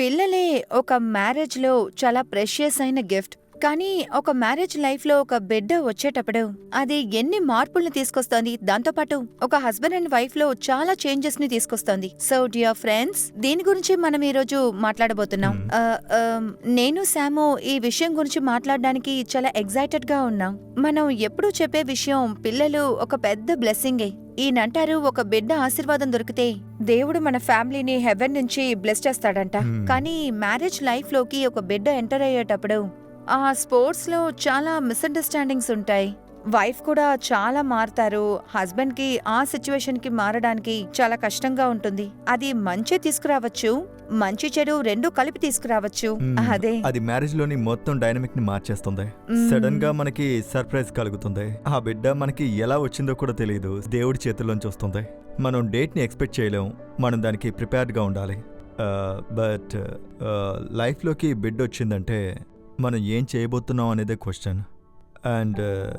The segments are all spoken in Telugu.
పిల్లలే ఒక మ్యారేజ్లో చాలా ప్రెషియస్ అయిన గిఫ్ట్. కానీ ఒక మ్యారేజ్ లైఫ్లో ఒక బిడ్డ వచ్చేటప్పుడు అది ఎన్ని మార్పుల్ని తీసుకొస్తోంది? దాంతోపాటు ఒక హస్బెండ్ అండ్ వైఫ్లో చాలా చేంజెస్ని తీసుకొస్తోంది. సో డియర్ ఫ్రెండ్స్ దీని గురించి మనం ఈ రోజు మాట్లాడబోతున్నాం. నేను శాము ఈ విషయం గురించి మాట్లాడడానికి చాలా ఎగ్జైటెడ్గా ఉన్నాం. మనం ఎప్పుడూ చెప్పే విషయం పిల్లలు ఒక పెద్ద బ్లెస్సింగే. ఈయనంటారు ఒక బిడ్డ ఆశీర్వాదం దొరికితే దేవుడు మన ఫ్యామిలీని హెవెన్ నుంచి బ్లెస్ చేస్తాడంట. కానీ మ్యారేజ్ లైఫ్లోకి ఒక బిడ్డ ఎంటర్ అయ్యేటప్పుడు ఆ స్పోర్ట్స్లో చాలా మిస్అండర్స్టాండింగ్స్ ఉంటాయి. వైఫ్ కూడా చాలా మారుతారు. హస్బెండ్కి ఆ సిచ్యువేషన్కి మారడానికి చాలా కష్టంగా ఉంటుంది. అది మంచి తీసుకురావచ్చు. మంచి చెడు రెండు కలిపి తీసుకురావచ్చు. అదే. అది మ్యారేజ్లోని మొత్తం డైనమిక్ని మార్చేస్తుంది. సడన్గా మనకి సర్ప్రైజ్ కలుగుతుంది. ఆ బిడ్డ మనకి ఎలా వచ్చిందో కూడా తెలియదు దేవుడి చేతుల్లోంచి వస్తుంది. మనం డేట్ని ఎక్స్పెక్ట్ చేయలేం. మనం దానికి ప్రిపేర్డ్గా ఉండాలి బట్ లైఫ్లోకి బిడ్డ వచ్చిందంటే మనం ఏం చేయబోతున్నాం అనేదే క్వశ్చన్ అండ్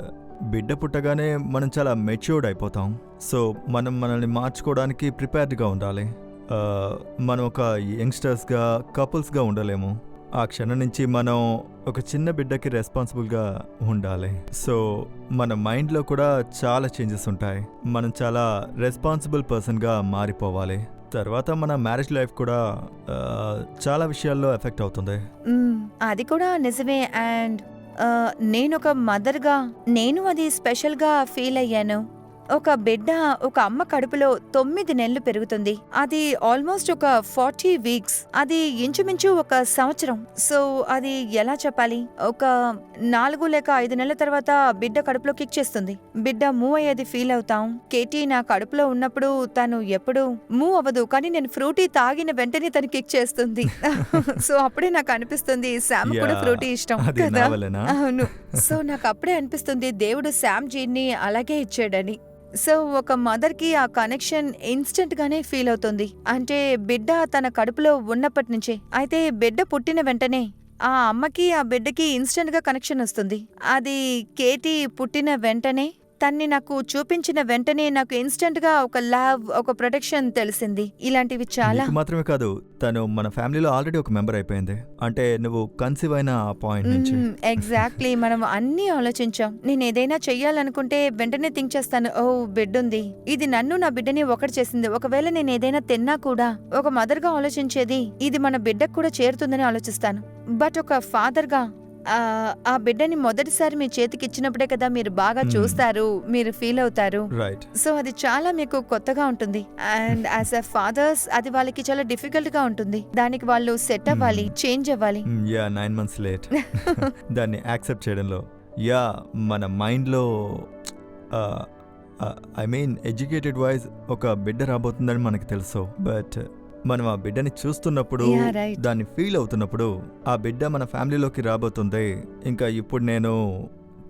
బిడ్డ పుట్టగానే మనం చాలా మెచ్యూర్డ్ అయిపోతాం. సో మనం మనల్ని మార్చుకోవడానికి ప్రిపేర్డ్గా ఉండాలి. Uh, మనం ఒక యంగ్స్టర్స్గా కపుల్స్గా ఉండలేము. ఆ క్షణం నుంచి మనం ఒక చిన్న బిడ్డకి రెస్పాన్సిబుల్గా ఉండాలి. సో మన మైండ్లో కూడా చాలా చేంజెస్ ఉంటాయి. మనం చాలా రెస్పాన్సిబుల్ పర్సన్గా మారిపోవాలి. తర్వాత మన మ్యారేజ్ లైఫ్ కూడా చాలా విషయాల్లో ఎఫెక్ట్ అవుతుంది. అది కూడా నిజమే. అండ్ నేను ఒక మదర్గా నేను అది స్పెషల్గా ఫీల్ అయ్యాను. ఒక బిడ్డ ఒక అమ్మ కడుపులో తొమ్మిది నెలలు పెరుగుతుంది. అది ఆల్మోస్ట్ ఒక ఫార్టీ వీక్స్. అది ఇంచుమించు ఒక సంవత్సరం. సో అది ఎలా చెప్పాలి? ఒక నాలుగు లేక ఐదు నెలల తర్వాత బిడ్డ కడుపులో కిక్ చేస్తుంది. బిడ్డ మూవ్ అయ్యేది ఫీల్ అవుతాం. కేటీ నా కడుపులో ఉన్నప్పుడు తను ఎప్పుడు మూవ్ అవ్వదు. కానీ నేను ఫ్రూటీ తాగిన వెంటనే తను కిక్ చేస్తుంది. సో అప్పుడే నాకు అనిపిస్తుంది శామ్ కూడా ఫ్రూటీ ఇష్టం కదా. అవును. సో నాకు అప్పుడే అనిపిస్తుంది దేవుడు శామ్ జీన్ని అలాగే ఇచ్చాడని. సో ఒక మదర్కి ఆ కనెక్షన్ ఇన్స్టెంట్గానే ఫీల్ అవుతుంది. అంటే బిడ్డ తన కడుపులో ఉన్నప్పటి నుంచే. అయితే బిడ్డ పుట్టిన వెంటనే ఆ అమ్మకి ఆ బిడ్డకి ఇన్స్టెంట్గా కనెక్షన్ వస్తుంది. అది కేటీ పుట్టిన వెంటనే తన్ని నాకు చూపించిన వెంటనే నాకు ఇన్స్టెంట్గా ఒక లవ్ ఒక ప్రొటెక్షన్ తెలిసింది. ఇలాంటివి చాలా. నీకు మాత్రమే కాదు తను మన ఫ్యామిలీలో ఆల్రెడీ ఒక మెంబర్ అయిపోయింది. అంటే నువ్వు కన్సీవ్ అయిన ఆ పాయింట్ నుంచి. ఎగ్జాక్ట్లీ. మనం అన్ని ఆలోచించాం. నేను ఏదైనా చెయ్యాలనుకుంటే వెంటనే థింక్ చేస్తాను ఓ బిడ్డ ఉంది ఇది నన్ను నా బిడ్డని ఒకటి చేసింది. ఒకవేళ నేను ఏదైనా తిన్నా కూడా ఒక మదర్గా ఆలోచించేది ఇది మన బిడ్డకు కూడా చేరుతుందని ఆలోచిస్తాను. బట్ ఒక ఫాదర్గా ఆ, బిడ్డని మొదటిసారి మీ చేతికి ఇచ్చినప్పుడే కదా మీరు బాగా Hmm. చూస్తారు మీరు ఫీల్ అవుతారు. రైట్ సో అది చాలా మీకు కొత్తగా ఉంటుంది. అండ్ యాజ్ అ ఫాదర్స్ అది వాళ్ళకి చాలా డిఫికల్ట్గా ఉంటుంది. దానికి వాళ్ళు సెట్ అవ్వాలి చేంజ్ అవ్వాలి. యా నైన్ మంత్స్ లేట్ దాన్ని యాక్సెప్ట్ చేయడంలో యా మన మైండ్లో ఐ మీన్ ఎడ్యుకేటెడ్ వైజ్ ఒక బిడ్డ రాబోతుందని మనకు తెలుసు. బట్ మనం ఆ బిడ్డని చూస్తున్నప్పుడు Yeah, right. దాన్ని ఫీల్ అవుతున్నప్పుడు ఆ బిడ్డ మన ఫ్యామిలీలోకి రాబోతుంది ఇంకా ఇప్పుడు నేను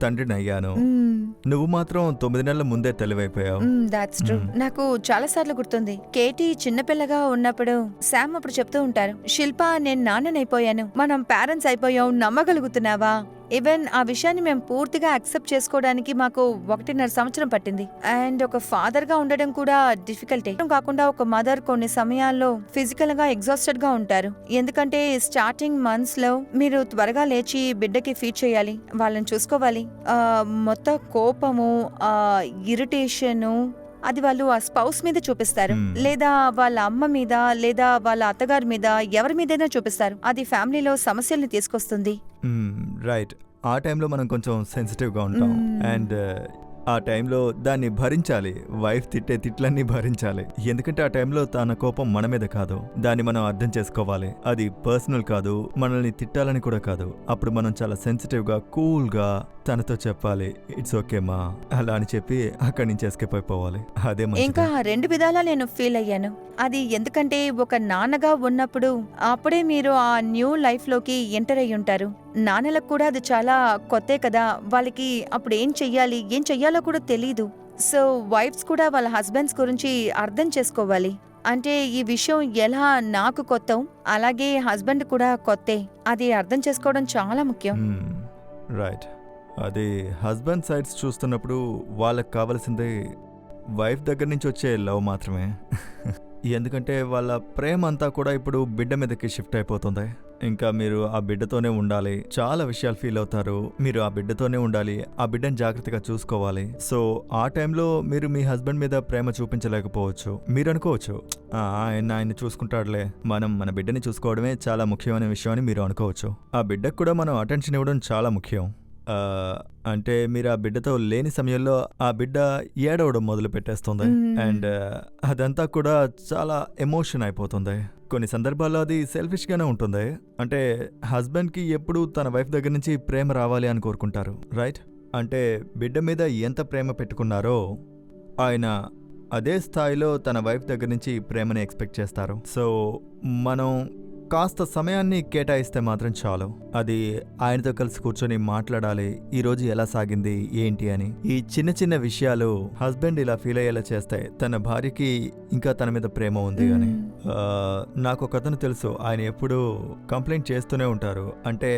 తండ్రిని అయ్యాను మ్మ్. నువ్వు మాత్రం తొమ్మిది నెలల ముందే తెలివైపోయావు. దాట్స్ ట్రూ మ్మ్. నాకు చాలా సార్లు గుర్తుంది. కేటీ చిన్నపిల్లగా ఉన్నప్పుడు శామ్ అప్పుడు చెప్తూ ఉంటారు శిల్ప నేను నాన్ననైపోయాను. మనం పేరెంట్స్ అయిపోయాం. నమ్మగలుగుతున్నావా? ఈవెన్ ఆ విషయాన్ని మేము పూర్తిగా అక్సెప్ట్ చేసుకోవడానికి మాకు ఒకటిన్నర సంవత్సరం పట్టింది. అండ్ ఒక ఫాదర్గా ఉండడం కూడా డిఫికల్టే కాకుండా ఒక మదర్ కొన్ని సమయాల్లో ఫిజికల్గా ఎగ్జాస్టెడ్గా ఉంటారు. ఎందుకంటే స్టార్టింగ్ మంత్స్లో మీరు త్వరగా లేచి బిడ్డకి ఫీడ్ చేయాలి వాళ్ళని చూసుకోవాలి. మొత్తం కోపము ఇరిటేషను అది వాళ్ళు ఆ స్పౌస్ మీద చూపిస్తారు. లేదా వాళ్ళ అమ్మ మీద లేదా వాళ్ళ అత్తగారి మీద ఎవరి మీదైనా చూపిస్తారు. అది ఫ్యామిలీలో సమస్యల్ని తీసుకొస్తుంది. రైట్. ఆ టైంలో మనం కొంచెం సెన్సిటివ్గా ఉంటాం. అండ్ ఆ టైంలో దాన్ని భరించాలి. వైఫ్ తిట్టే తిట్లన్నీ భరించాలి. ఎందుకంటే ఆ టైంలో తన కోపం మన మీద కాదు. దాన్ని మనం అర్థం చేసుకోవాలి. అది పర్సనల్ కాదు మనల్ని తిట్టాలని కూడా కాదు. అప్పుడు మనం చాలా సెన్సిటివ్గా కూల్గా తనతో చెప్పాలి. ఇట్స్ ఓకే మా అలా అని చెప్పి అక్కడి నుంచి ఎస్కేప్ అయిపోవాలి. అదే ఇంకా రెండు విధాలా నేను ఫీల్ అయ్యాను. అది ఎందుకంటే ఒక నాన్నగా ఉన్నప్పుడు అప్పుడే మీరు ఆ న్యూ లైఫ్లోకి ఎంటర్ అయి ఉంటారు నాన్నలకు కూడా అది చాలా కొత్తే కదా. వాళ్ళకి అప్పుడు ఏం చెయ్యాలి ఏం చెయ్యాలో కూడా తెలీదు. సో వైఫ్స్ కూడా వాళ్ళ హస్బెండ్స్ గురించి అర్థం చేసుకోవాలి. అంటే ఈ విషయం ఎలా నాకు కొత్త అలాగే హస్బెండ్ కూడా కొత్తే అది అర్థం చేసుకోవడం చాలా ముఖ్యం. రైట్. అది హస్బెండ్ సైడ్స్ చూస్తున్నప్పుడు వాళ్ళకి కావాల్సింది వైఫ్ దగ్గర నుంచి వచ్చే లవ్ మాత్రమే. ఎందుకంటే వాళ్ళ ప్రేమ అంతా కూడా ఇప్పుడు బిడ్డ మీదకి షిఫ్ట్ అయిపోతుంది. ఇంకా మీరు ఆ బిడ్డతోనే ఉండాలి. చాలా విషయాలు ఫీల్ అవుతారు. మీరు ఆ బిడ్డతోనే ఉండాలి. ఆ బిడ్డని జాగ్రత్తగా చూసుకోవాలి. సో ఆ టైంలో మీరు మీ హస్బెండ్ మీద ప్రేమ చూపించలేకపోవచ్చు. మీరు అనుకోవచ్చు ఆయన ఆయన చూసుకుంటాడులే. మనం మన బిడ్డని చూసుకోవడమే చాలా ముఖ్యమైన విషయం అని మీరు అనుకోవచ్చు. ఆ బిడ్డకు కూడా మనం అటెన్షన్ ఇవ్వడం చాలా ముఖ్యం. అంటే మీరు ఆ బిడ్డతో లేని సమయంలో ఆ బిడ్డ ఏడవడం మొదలు పెట్టేస్తుంది. అండ్ అదంతా కూడా చాలా ఎమోషన్ అయిపోతుంది. కొన్ని సందర్భాల్లో అది సెల్ఫిష్ గానే ఉంటుంది. అంటే హస్బెండ్కి ఎప్పుడు తన వైఫ్ దగ్గర నుంచి ప్రేమ రావాలి అని కోరుకుంటారు. రైట్? అంటే బిడ్డ మీద ఎంత ప్రేమ పెట్టుకున్నారో ఆయన అదే స్థాయిలో తన వైఫ్ దగ్గర నుంచి ప్రేమని ఎక్స్పెక్ట్ చేస్తారు. సో మనం కాస్త సమయాన్ని కేటాయిస్తే మాత్రం చాలు. అది ఆయనతో కలిసి కూర్చొని మాట్లాడాలి ఈ రోజు ఎలా సాగింది ఏంటి అని. ఈ చిన్న చిన్న విషయాలు హస్బెండ్ ఇలా ఫీల్ అయ్యేలా చేస్తాయి తన భార్యకి ఇంకా తన మీద ప్రేమ ఉంది అని. నాకు ఒక అతను తెలుసు ఆయన ఎప్పుడూ కంప్లైంట్ చేస్తూనే ఉంటారు. అంటే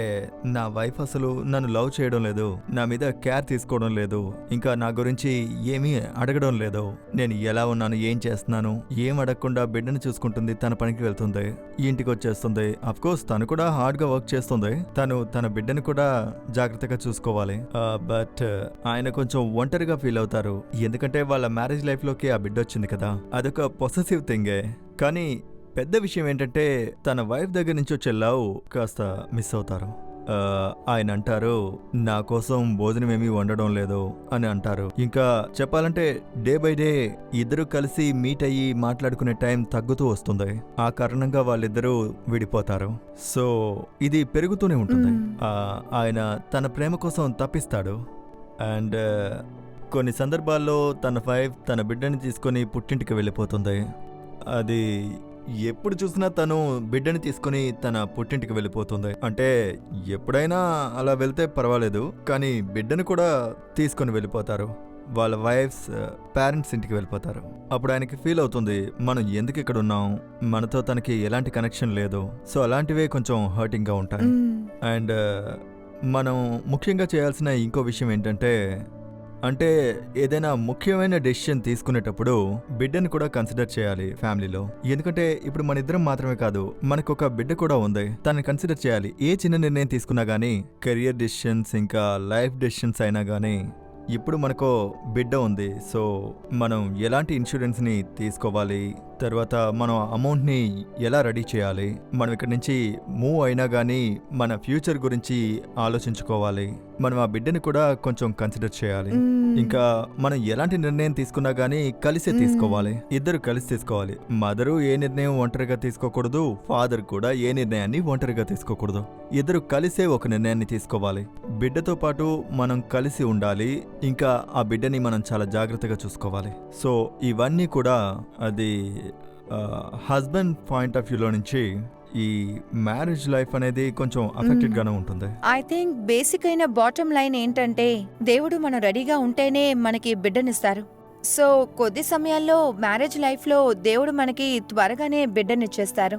నా వైఫ్ అసలు నన్ను లవ్ చేయడం లేదు నా మీద కేర్ తీసుకోవడం లేదు ఇంకా నా గురించి ఏమీ అడగడం లేదు. నేను ఎలా ఉన్నాను ఏం చేస్తున్నాను ఏం అడగకుండా బిడ్డను చూసుకుంటుంది తన పనికి వెళ్తుంది ఇంటికి వచ్చేస్తుంది అఫ్ కోర్స్ తను కూడా హార్డ్గా వర్క్ చేస్తుంది. తను తన బిడ్డను కూడా జాగ్రత్తగా చూసుకోవాలి. Uh, బట్ uh, ఆయన కొంచెం ఒంటరిగా ఫీల్ అవుతారు. ఎందుకంటే వాళ్ళ మ్యారేజ్ లైఫ్లోకి ఆ బిడ్డ వచ్చింది కదా. అదొక పొసెసివ్ థింగే కానీ పెద్ద విషయం ఏంటంటే తన వైఫ్ దగ్గర నుంచి వచ్చే లవ్ కాస్త మిస్ అవుతారు. ఆయన అంటారు నా కోసం భోజనం ఏమీ వండడం లేదు అని అంటారు. ఇంకా చెప్పాలంటే డే బై డే ఇద్దరు కలిసి మీట్ అయ్యి మాట్లాడుకునే టైం తగ్గుతూ వస్తుంది. ఆ కారణంగా వాళ్ళిద్దరూ విడిపోతారు. సో ఇది పెరుగుతూనే ఉంటుంది. ఆయన తన ప్రేమ కోసం తప్పిస్తాడు. అండ్ కొన్ని సందర్భాల్లో తన వైఫ్ తన బిడ్డని తీసుకొని పుట్టింటికి వెళ్ళిపోతుంది. అది ఎప్పుడు చూసినా తను బిడ్డని తీసుకొని తన పుట్టింటికి వెళ్ళిపోతుంది. అంటే ఎప్పుడైనా అలా వెళ్తే పర్వాలేదు కానీ బిడ్డను కూడా తీసుకొని వెళ్ళిపోతారు. వాళ్ళ వైఫ్స్ పేరెంట్స్ ఇంటికి వెళ్ళిపోతారు. అప్పుడు ఆయనకి ఫీల్ అవుతుంది మనం ఎందుకు ఇక్కడ ఉన్నాం? మనతో తనకి ఎలాంటి కనెక్షన్ లేదు. సో అలాంటివే కొంచెం హర్టింగ్గా ఉంటాయి. అండ్ మనం ముఖ్యంగా చేయాల్సిన ఇంకో విషయం ఏంటంటే అంటే ఏదైనా ముఖ్యమైన డెసిషన్ తీసుకునేటప్పుడు బిడ్డను కూడా కన్సిడర్ చేయాలి ఫ్యామిలీలో. ఎందుకంటే ఇప్పుడు మన ఇద్దరం మాత్రమే కాదు మనకు ఒక బిడ్డ కూడా ఉంది. తనని కన్సిడర్ చేయాలి. ఏ చిన్న నిర్ణయం తీసుకున్నా గానీ కెరియర్ డెసిషన్స్ ఇంకా లైఫ్ డెసిషన్స్ అయినా గానీ ఇప్పుడు మనకు బిడ్డ ఉంది. సో మనం ఎలాంటి ఇన్సూరెన్స్ని తీసుకోవాలి? తర్వాత మనం అమౌంట్ని ఎలా రెడీ చేయాలి? మనం ఇక్కడి నుంచి మూవ్ అయినా కానీ మన ఫ్యూచర్ గురించి ఆలోచించుకోవాలి. మనం ఆ బిడ్డని కూడా కొంచెం కన్సిడర్ చేయాలి. ఇంకా మనం ఎలాంటి నిర్ణయం తీసుకున్నా గానీ కలిసే. తీసుకోవాలి. ఇద్దరు కలిసి తీసుకోవాలి. మదరు ఏ నిర్ణయం ఒంటరిగా తీసుకోకూడదు ఫాదర్ కూడా ఏ నిర్ణయాన్ని ఒంటరిగా తీసుకోకూడదు. ఇద్దరు కలిసే ఒక నిర్ణయాన్ని తీసుకోవాలి. బిడ్డతో పాటు మనం కలిసి ఉండాలి. ఇంకా ఆ బిడ్డని మనం చాలా జాగ్రత్తగా చూసుకోవాలి. సో ఇవన్నీ కూడా అది హస్బెండ్ పాయింట్ ఆఫ్ వ్యూలో నుంచి ఈ మ్యారేజ్ లైఫ్ అనేది కొంచెం అఫెక్టెడ్ గానే ఉంటుంది. ఐ థింక్ బేసిక్ అయిన బాటమ్ లైన్ ఏంటంటే దేవుడు మనం రెడీగా ఉంటేనే మనకి బిడ్డనిస్తారు. సో కొద్ది సమయాల్లో మ్యారేజ్ లైఫ్లో దేవుడు మనకి త్వరగానే బిడ్డనిచ్చేస్తారు.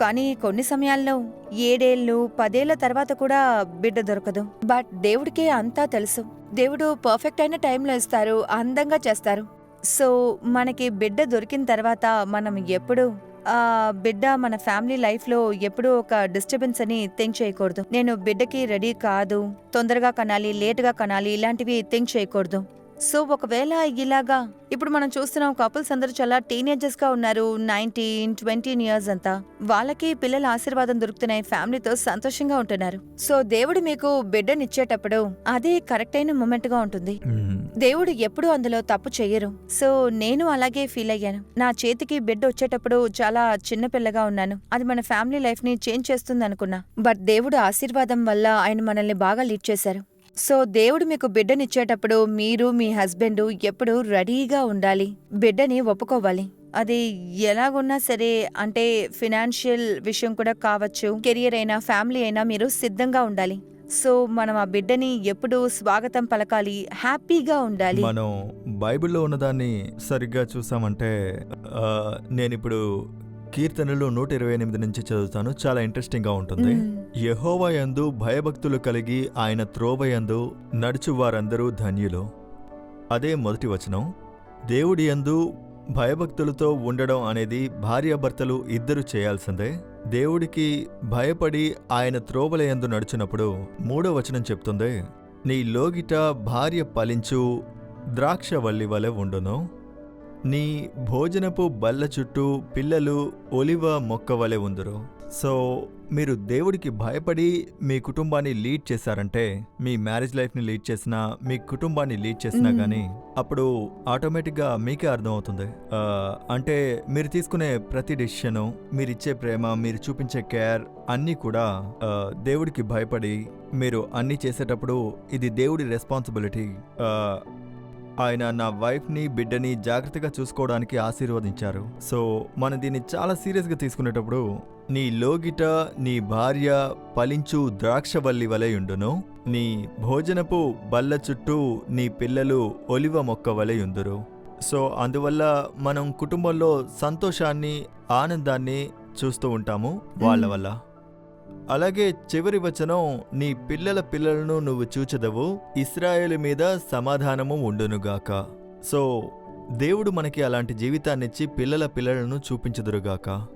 కానీ కొన్ని సమయాల్లో ఏడేళ్ళు పదేళ్ళ తర్వాత కూడా బిడ్డ దొరకదు. బట్ దేవుడికే అంతా తెలుసు. దేవుడు పర్ఫెక్ట్ అయిన టైంలో ఇస్తారు అందంగా చేస్తారు. సో మనకి బిడ్డ దొరికిన తర్వాత మనం ఎప్పుడు ఆ బిడ్డ మన ఫ్యామిలీ లైఫ్లో ఎప్పుడూ ఒక డిస్టర్బెన్స్ అని థింక్ చేయకూడదు. నేను బిడ్డకి రెడీ కాదు తొందరగా కనాలి లేటుగా కనాలి ఇలాంటివి థింక్ చేయకూడదు. సో ఒకవేళ ఇలాగా ఇప్పుడు మనం చూస్తున్నాం కపుల్స్ అందరూ చాలా టీనేజర్స్గా ఉన్నారు నైన్టీన్ ట్వంటీన్ ఇయర్స్ అంతా. వాళ్ళకి పిల్లల ఆశీర్వాదం దొరుకుతున్నాయి ఫ్యామిలీతో సంతోషంగా ఉంటున్నారు. సో దేవుడు మీకు బిడ్డనిచ్చేటప్పుడు అదే కరెక్ట్ అయిన మూమెంట్గా ఉంటుంది. దేవుడు ఎప్పుడూ అందులో తప్పు చెయ్యరు సో నేను అలాగే ఫీల్ అయ్యాను. నా చేతికి బిడ్డ వచ్చేటప్పుడు చాలా చిన్న పిల్లగా ఉన్నాను. అది మన ఫ్యామిలీ లైఫ్ని చేంజ్ చేస్తుంది అనుకున్నా. బట్ దేవుడు ఆశీర్వాదం వల్ల ఆయన మనల్ని బాగా లీడ్ చేశారు. సో దేవుడు మీకు బిడ్డనిచ్చేటప్పుడు మీరు మీ హస్బెండ్ ఎప్పుడు రెడీగా ఉండాలి. బిడ్డని ఒప్పుకోవాలి. అది ఎలాగున్నా సరే అంటే ఫినాన్షియల్ విషయం కూడా కావచ్చు. కెరియర్ అయినా ఫ్యామిలీ అయినా మీరు సిద్ధంగా ఉండాలి. సో మనం ఆ బిడ్డని ఎప్పుడు స్వాగతం పలకాలి హ్యాపీగా ఉండాలి. మనం బైబిల్లో ఉన్నదాన్ని సరిగ్గా చూసామంటే నేను ఇప్పుడు కీర్తనలు నూట ఇరవై ఎనిమిది నుంచి చదువుతాను. చాలా ఇంట్రెస్టింగ్గా ఉంటుంది. మ్మ్. యెహోవా యందు భయభక్తులు కలిగి ఆయన త్రోవయందు నడుచు వారందరూ ధన్యులు. అదే మొదటి వచనం. దేవుడి యందు భయభక్తులతో ఉండడం అనేది భార్యాభర్తలు ఇద్దరు చేయాల్సిందే. దేవుడికి భయపడి ఆయన త్రోవలయందు నడుచున్నప్పుడు మూడో వచనం చెప్తుంది. నీ లోగిట భార్య ఫలించు ద్రాక్షవల్లి వలె ఉండును. నీ భోజనపు బల్ల చుట్టూ పిల్లలు ఒలివ మొక్క వలె ఉందరు. సో మీరు దేవుడికి భయపడి మీ కుటుంబాన్ని లీడ్ చేశారంటే మీ మ్యారేజ్ లైఫ్ని లీడ్ చేసినా మీ కుటుంబాన్ని లీడ్ చేసినా. కానీ అప్పుడు ఆటోమేటిక్గా మీకే అర్థమవుతుంది. అంటే మీరు తీసుకునే ప్రతి డెసిషను మీరు ఇచ్చే ప్రేమ మీరు చూపించే కేర్ అన్నీ కూడా దేవుడికి భయపడి మీరు అన్నీ చేసేటప్పుడు ఇది దేవుడి రెస్పాన్సిబిలిటీ. ఆయన నా వైఫ్ని బిడ్డని జాగ్రత్తగా చూసుకోవడానికి ఆశీర్వదించారు. సో మనం దీన్ని చాలా సీరియస్గా తీసుకునేటప్పుడు నీ లోగిట నీ భార్య ఫలించు ద్రాక్షవల్లి వలె ఉండును నీ భోజనపు బల్ల చుట్టూ నీ పిల్లలు ఒలివ మొక్క వలె ఉందురు. సో అందువల్ల మనం కుటుంబంలో సంతోషాన్ని ఆనందాన్ని చూస్తూ ఉంటాము వాళ్ళ. వల్ల. అలాగే చివరి వచనం నీ పిల్లల పిల్లలను నువ్వు చూచదవు ఇస్రాయేల్ మీద సమాధానము ఉండునుగాక. సో దేవుడు మనకి అలాంటి జీవితాన్నిచ్చి పిల్లల పిల్లలను చూపించుదురుగాక.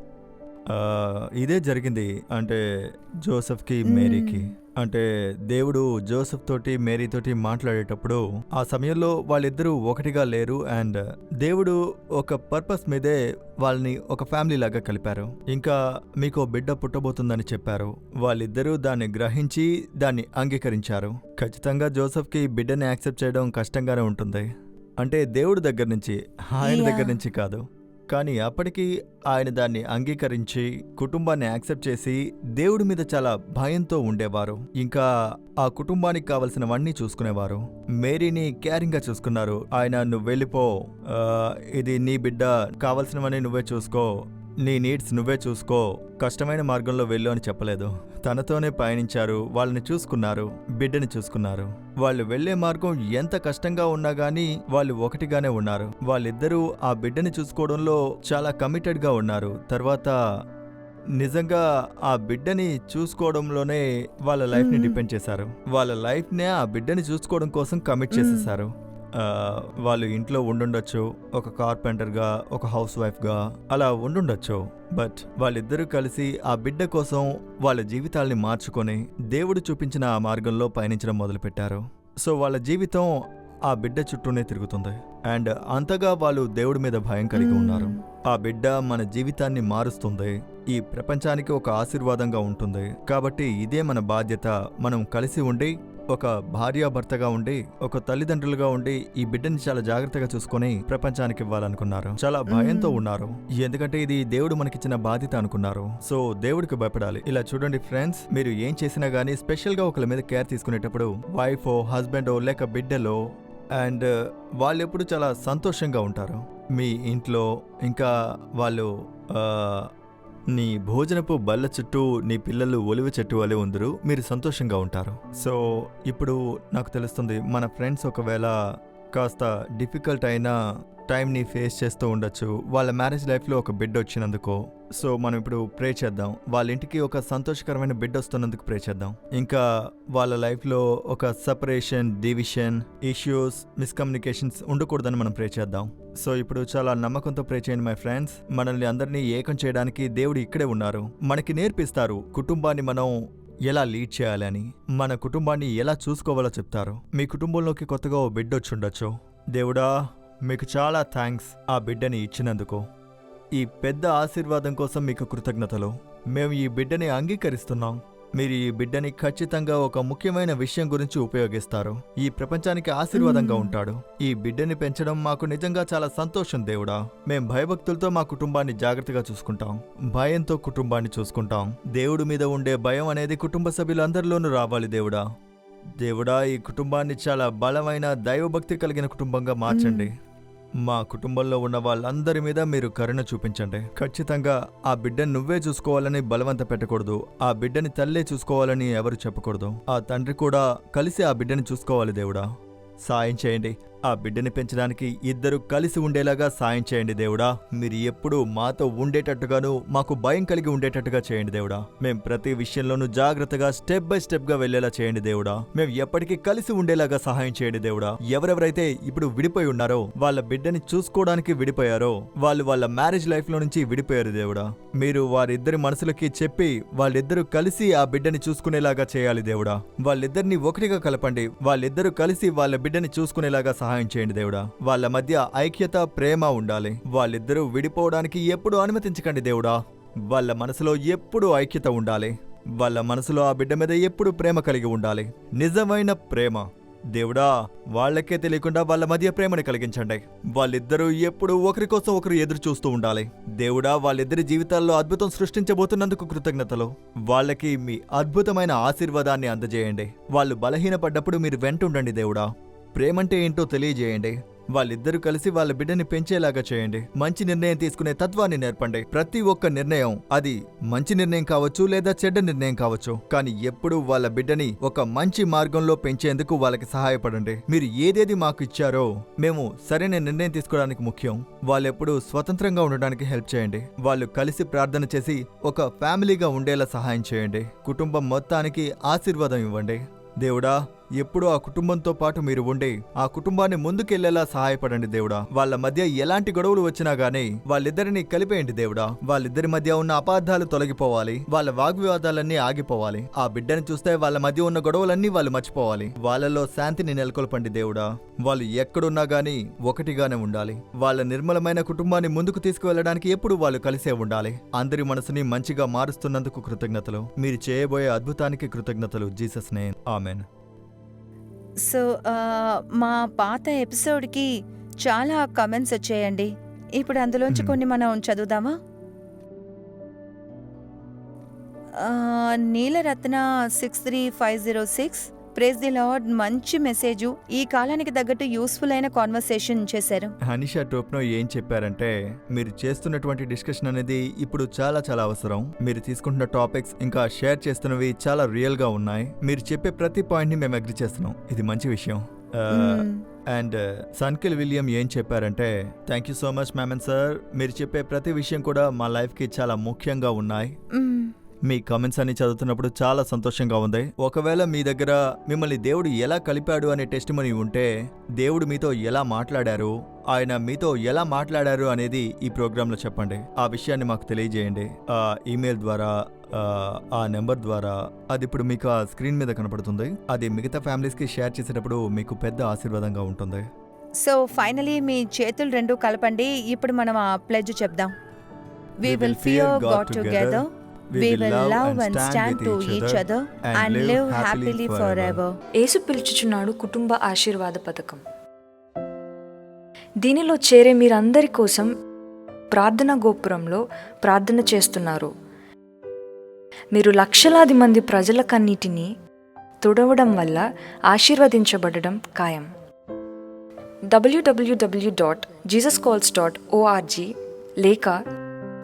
ఇదే జరిగింది అంటే జోసఫ్కి మేరీకి. అంటే దేవుడు జోసెఫ్ తోటి మేరీ తోటి మాట్లాడేటప్పుడు ఆ సమయంలో వాళ్ళిద్దరూ ఒకటిగా లేరు అండ్ దేవుడు ఒక పర్పస్ మీదే వాళ్ళని ఒక ఫ్యామిలీ లాగా కలిపారు. ఇంకా మీకు బిడ్డ పుట్టబోతుందని చెప్పారు. వాళ్ళిద్దరూ దాన్ని గ్రహించి దాన్ని అంగీకరించారు. ఖచ్చితంగా జోసెఫ్కి బిడ్డని యాక్సెప్ట్ చేయడం కష్టంగానే ఉంటుంది. అంటే దేవుడి దగ్గర నుంచి ఆయన. దగ్గర నుంచి కాదు. కానీ అప్పటికీ ఆయన దాన్ని అంగీకరించి కుటుంబాన్ని యాక్సెప్ట్ చేసి దేవుడి మీద చాలా భయంతో ఉండేవారు. ఇంకా ఆ కుటుంబానికి కావలసినవన్నీ చూసుకునేవారు. మేరీని కేరింగ్గా చూసుకున్నారు. ఆయన నువ్వు వెళ్ళిపో. ఇది నీ బిడ్డ. కావలసినవన్నీ నువ్వే చూసుకో. నీ నీడ్స్ నువ్వే చూసుకో. కష్టమైన మార్గంలో వెళ్ళు అని చెప్పలేదు. తనతోనే పయనించారు. వాళ్ళని చూసుకున్నారు. బిడ్డని చూసుకున్నారు. వాళ్ళు వెళ్ళే మార్గం ఎంత కష్టంగా ఉన్నా గానీ వాళ్ళు ఒకటిగానే ఉన్నారు. వాళ్ళిద్దరూ ఆ బిడ్డని చూసుకోవడంలో చాలా కమిటెడ్గా ఉన్నారు. తర్వాత నిజంగా ఆ బిడ్డని చూసుకోవడంలోనే వాళ్ళ లైఫ్ని మ్మ్. డిపెండ్ చేశారు. వాళ్ళ లైఫ్ నే ఆ బిడ్డని చూసుకోవడం కోసం కమిట్. చేసేసారు. వాళ్ళు ఇంట్లో ఉండుండొచ్చు. ఒక కార్పెంటర్గా ఒక హౌస్ వైఫ్గా అలా ఉండుండొచ్చు. బట్ వాళ్ళిద్దరూ కలిసి ఆ బిడ్డ కోసం వాళ్ళ జీవితాల్ని మార్చుకొని దేవుడు చూపించిన ఆ మార్గంలో పయనించడం మొదలుపెట్టారు. సో వాళ్ళ జీవితం ఆ బిడ్డ చుట్టూనే తిరుగుతుంది. అండ్ అంతగా వాళ్ళు దేవుడి మీద భయం కలిగి. ఉన్నారు. ఆ బిడ్డ మన జీవితాన్ని మారుస్తుంది. ఈ ప్రపంచానికి ఒక ఆశీర్వాదంగా ఉంటుంది. కాబట్టి ఇదే మన బాధ్యత. మనం కలిసి ఉండి ఒక భార్యాభర్తగా ఉండి ఒక తల్లిదండ్రులుగా ఉండి ఈ బిడ్డని చాలా జాగ్రత్తగా చూసుకొని ప్రపంచానికి ఇవ్వాలనుకున్నారు. చాలా భయంతో. ఉన్నారు. ఎందుకంటే ఇది దేవుడు మనకిచ్చిన బాధ్యత అనుకున్నారు. సో దేవుడికి భయపడాలి. ఇలా చూడండి ఫ్రెండ్స్ మీరు ఏం చేసినా గానీ స్పెషల్గా ఒకళ్ళ మీద కేర్ తీసుకునేటప్పుడు వైఫో హస్బెండో లేక బిడ్డలో అండ్ వాళ్ళు ఎప్పుడు చాలా సంతోషంగా ఉంటారు. మీ ఇంట్లో ఇంకా వాళ్ళు నీ భోజనపు బల్ల చుట్టూ నీ పిల్లలు ఒలివ చెట్టు వలె ఉందరు మీరు సంతోషంగా ఉంటారు. సో ఇప్పుడు నాకు తెలుస్తుంది మన ఫ్రెండ్స్ ఒకవేళ కాస్త డిఫికల్ట్ అయిన టైంని ఫేస్ చేస్తూ ఉండొచ్చు. వాళ్ళ మ్యారేజ్ లైఫ్లో ఒక బిడ్డ వచ్చినందుకు. సో మనం ఇప్పుడు ప్రే చేద్దాం. వాళ్ళ ఇంటికి ఒక సంతోషకరమైన బిడ్డ వస్తున్నందుకు ప్రే చేద్దాం. ఇంకా వాళ్ళ లైఫ్లో ఒక సపరేషన్ డివిషన్ ఇష్యూస్ మిస్కమ్యూనికేషన్స్ ఉండకూడదని మనం ప్రే చేద్దాం. సో ఇప్పుడు చాలా నమ్మకంతో ప్రే చేయండి మై ఫ్రెండ్స్. మనల్ని అందరినీ ఏకం చేయడానికి దేవుడు ఇక్కడే ఉన్నారు. మనకి నేర్పిస్తారు. కుటుంబాన్ని మనం ఎలా లీడ్ చేయాలని మన కుటుంబాన్ని ఎలా చూసుకోవాలో చెప్తారు. మీ కుటుంబంలోకి కొత్తగా ఓ బిడ్డ వచ్చిండొచ్చు. దేవుడా మీకు చాలా థ్యాంక్స్ ఆ బిడ్డని ఇచ్చినందుకు. ఈ పెద్ద ఆశీర్వాదం కోసం మీకు కృతజ్ఞతలు. మేము ఈ బిడ్డని అంగీకరిస్తున్నాం. మీరు ఈ బిడ్డని ఖచ్చితంగా ఒక ముఖ్యమైన విషయం గురించి ఉపయోగిస్తారు. ఈ ప్రపంచానికి ఆశీర్వాదంగా. ఉంటాడు. ఈ బిడ్డని పెంచడం మాకు నిజంగా చాలా సంతోషం దేవుడా. మేం భయభక్తులతో మా కుటుంబాన్ని జాగ్రత్తగా చూసుకుంటాం. భయంతో కుటుంబాన్ని చూసుకుంటాం. దేవుడి మీద ఉండే భయం అనేది కుటుంబ సభ్యులందరిలోనూ రావాలి దేవుడా. దేవుడా ఈ కుటుంబాన్ని చాలా బలమైన దైవభక్తి కలిగిన కుటుంబంగా మార్చండి. మా కుటుంబంలో ఉన్న వాళ్ళందరి మీద మీరు కరుణ చూపించండి. ఖచ్చితంగా ఆ బిడ్డను నువ్వే చూసుకోవాలని బలవంత పెట్టకూడదు. ఆ బిడ్డని తల్లే చూసుకోవాలని ఎవరు చెప్పకూడదు. ఆ తండ్రి కూడా కలిసి ఆ బిడ్డని చూసుకోవాలి దేవుడా. సాయం చేయండి. ఆ బిడ్డని పెంచడానికి ఇద్దరు కలిసి ఉండేలాగా సాయం చేయండి దేవుడా. మీరు ఎప్పుడూ మాతో ఉండేటట్టుగాను మాకు భయం కలిగి ఉండేటట్టుగా చేయండి దేవుడా. మేం ప్రతి విషయంలోనూ జాగ్రత్తగా స్టెప్ బై స్టెప్గా వెళ్ళేలా చేయండి దేవుడా. మేము ఎప్పటికీ కలిసి ఉండేలాగా సహాయం చేయండి దేవుడా. ఎవరెవరైతే ఇప్పుడు విడిపోయి ఉన్నారో వాళ్ళ బిడ్డని చూసుకోవడానికి విడిపోయారో వాళ్ళు వాళ్ళ మ్యారేజ్ లైఫ్లో నుంచి విడిపోయారు దేవుడా. మీరు వారిద్దరి మనసులకి చెప్పి వాళ్ళిద్దరూ కలిసి ఆ బిడ్డని చూసుకునేలాగా చేయాలి దేవుడా. వాళ్ళిద్దరిని ఒకటిగా కలపండి. వాళ్ళిద్దరూ కలిసి వాళ్ళ బిడ్డని చూసుకునేలాగా సహాయం చేయండి దేవుడా. వాళ్ళ మధ్య ఐక్యత ప్రేమ ఉండాలి. వాళ్ళిద్దరూ విడిపోవడానికి ఎప్పుడు అనుమతించకండి దేవుడా. వాళ్ళ మనసులో ఎప్పుడు ఐక్యత ఉండాలి. వాళ్ళ మనసులో ఆ బిడ్డ మీద ఎప్పుడు ప్రేమ కలిగి ఉండాలి. నిజమైన ప్రేమ. దేవుడా వాళ్ళకే తెలియకుండా వాళ్ళ మధ్య ప్రేమని కలిగించండి. వాళ్ళిద్దరూ ఎప్పుడు ఒకరి కోసం ఒకరు ఎదురు చూస్తూ ఉండాలి. దేవుడా వాళ్ళిద్దరి జీవితాల్లో అద్భుతం సృష్టించబోతున్నందుకు కృతజ్ఞతలు. వాళ్ళకి మీ అద్భుతమైన ఆశీర్వాదాన్ని అందజేయండి. వాళ్ళు బలహీనపడ్డప్పుడు మీరు వెంటుండండి దేవుడా. ప్రేమంటే ఏంటో తెలియజేయండి. వాళ్ళిద్దరూ కలిసి వాళ్ళ బిడ్డని పెంచేలాగా చేయండి. మంచి నిర్ణయం తీసుకునే తత్వాన్ని నేర్పండి. ప్రతి ఒక్క నిర్ణయం అది మంచి నిర్ణయం కావచ్చు లేదా చెడ్డ నిర్ణయం కావచ్చు. కానీ ఎప్పుడూ వాళ్ళ బిడ్డని ఒక మంచి మార్గంలో పెంచేందుకు వాళ్ళకి సహాయపడండి. మీరు ఏదేది మాకు ఇచ్చారో మేము సరైన నిర్ణయం తీసుకోవడానికి ముఖ్యం. వాళ్ళెప్పుడు స్వతంత్రంగా ఉండడానికి హెల్ప్ చేయండి. వాళ్ళు కలిసి ప్రార్థన చేసి ఒక ఫ్యామిలీగా ఉండేలా సహాయం చేయండి. కుటుంబం మొత్తానికి ఆశీర్వాదం ఇవ్వండి. దేవుడా ఎప్పుడూ ఆ కుటుంబంతో పాటు మీరు ఉండి ఆ కుటుంబాన్ని ముందుకెళ్ళేలా సహాయపడండి దేవుడా. వాళ్ళ మధ్య ఎలాంటి గొడవలు వచ్చినా గానీ వాళ్ళిద్దరిని కలిపేయండి దేవుడా. వాళ్ళిద్దరి మధ్య ఉన్న అపార్థాలు తొలగిపోవాలి వాళ్ళ వాగ్వివాదాలన్నీ ఆగిపోవాలి. ఆ బిడ్డని చూస్తే వాళ్ళ మధ్య ఉన్న గొడవలన్నీ వాళ్ళు మర్చిపోవాలి. వాళ్ళలో శాంతిని నెలకొల్పండి దేవుడా. వాళ్ళు ఎక్కడున్నా గానీ ఒకటిగానే ఉండాలి. వాళ్ళ నిర్మలమైన కుటుంబాన్ని ముందుకు తీసుకువెళ్ళడానికి ఎప్పుడు వాళ్ళు కలిసే ఉండాలి. అందరి మనసుని మంచిగా మారుస్తున్నందుకు కృతజ్ఞతలు. మీరు చేయబోయే అద్భుతానికి కృతజ్ఞతలు. Jesus name. ఆమెన్. సో ఆ, మా పాత ఎపిసోడ్కి చాలా కమెంట్స్ వచ్చాయండి ఇప్పుడు అందులోంచి మ్మ్. కొన్ని మనం చదువుదామా ఆ, Neelaratna six three five zero six praise the Lord మంచి మెసేజ్ ఈ కాలానికి తగ్గట్టు యూస్ఫుల్ అయిన కాన్వర్సేషన్ చేశారు. హనీషా టోప్నో ఏం చెప్పారంటే మీరు చేస్తున్నటువంటి డిస్కషన్ అనేది ఇప్పుడు చాలా చాలా అవసరం. మీరు తీసుకుంటున్న టాపిక్స్ ఇంకా షేర్ చేస్తున్నవి చాలా రియల్గా ఉన్నాయి. మీరు చెప్పే ప్రతి పాయింట్ని మేము అగ్రి చేస్తున్నాం. ఇది మంచి విషయం. అండ్ సన్కిల్ విలియం ఏం చెప్పారంటే thank you so much ma'am and sir. మీరు చెప్పే ప్రతి విషయం కూడా మా లైఫ్కి చాలా ముఖ్యంగా ఉన్నాయి. మీ కామెంట్స్ అన్ని చదువుతున్నప్పుడు చాలా సంతోషంగా ఉంది. ఒకవేళ మీ దగ్గర మిమ్మల్ని దేవుడు ఎలా కలిపాడు అనే టెస్ట్ ఉంటే దేవుడు మీతో ఎలా మాట్లాడారు ఆయన మీతో ఎలా మాట్లాడారు అనేది ఈ ప్రోగ్రాంలో చెప్పండి. ఆ విషయాన్ని మాకు తెలియజేయండి. ఆ ఈమెయిల్ ద్వారా ఆ, నెంబర్ ద్వారా. అది ఇప్పుడు మీకు ఆ స్క్రీన్ మీద కనపడుతుంది. అది మిగతా ఫ్యామిలీస్కి షేర్ చేసేటప్పుడు మీకు పెద్ద ఆశీర్వాదంగా ఉంటుంది. సో ఫైనలీ మీ చేతులు రెండు కలపండి. ఇప్పుడు మనం ఆ ప్లెజ్ చెప్దాం. We will fear God together we will love and stand to each other and live happily for ever Yesu పిలుచుచున్నాడు కుటుంబ ఆశీర్వాద పథకం. దీనిలో చేరే మీరందరి కోసం ప్రార్థన గోపురంలో ప్రార్థన చేస్తున్నారు. మీరు లక్షలాది మంది ప్రజల కన్నీటిని తుడవడం వల్ల ఆశీర్వదించబడడం ఖాయం. డబ్ల్యూడబ్ల్యూడబ్ల్యూ dot Jesus calls dot org లేక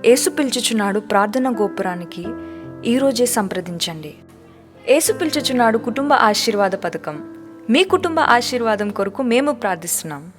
ఏసు పిలుచుచున్నాడు ప్రార్థన గోపురానికి ఈరోజే సంప్రదించండి. ఏసు పిలుచుచున్నాడు కుటుంబ ఆశీర్వాద పథకం. మీ కుటుంబ ఆశీర్వాదం కొరకు మేము ప్రార్థిస్తున్నాం.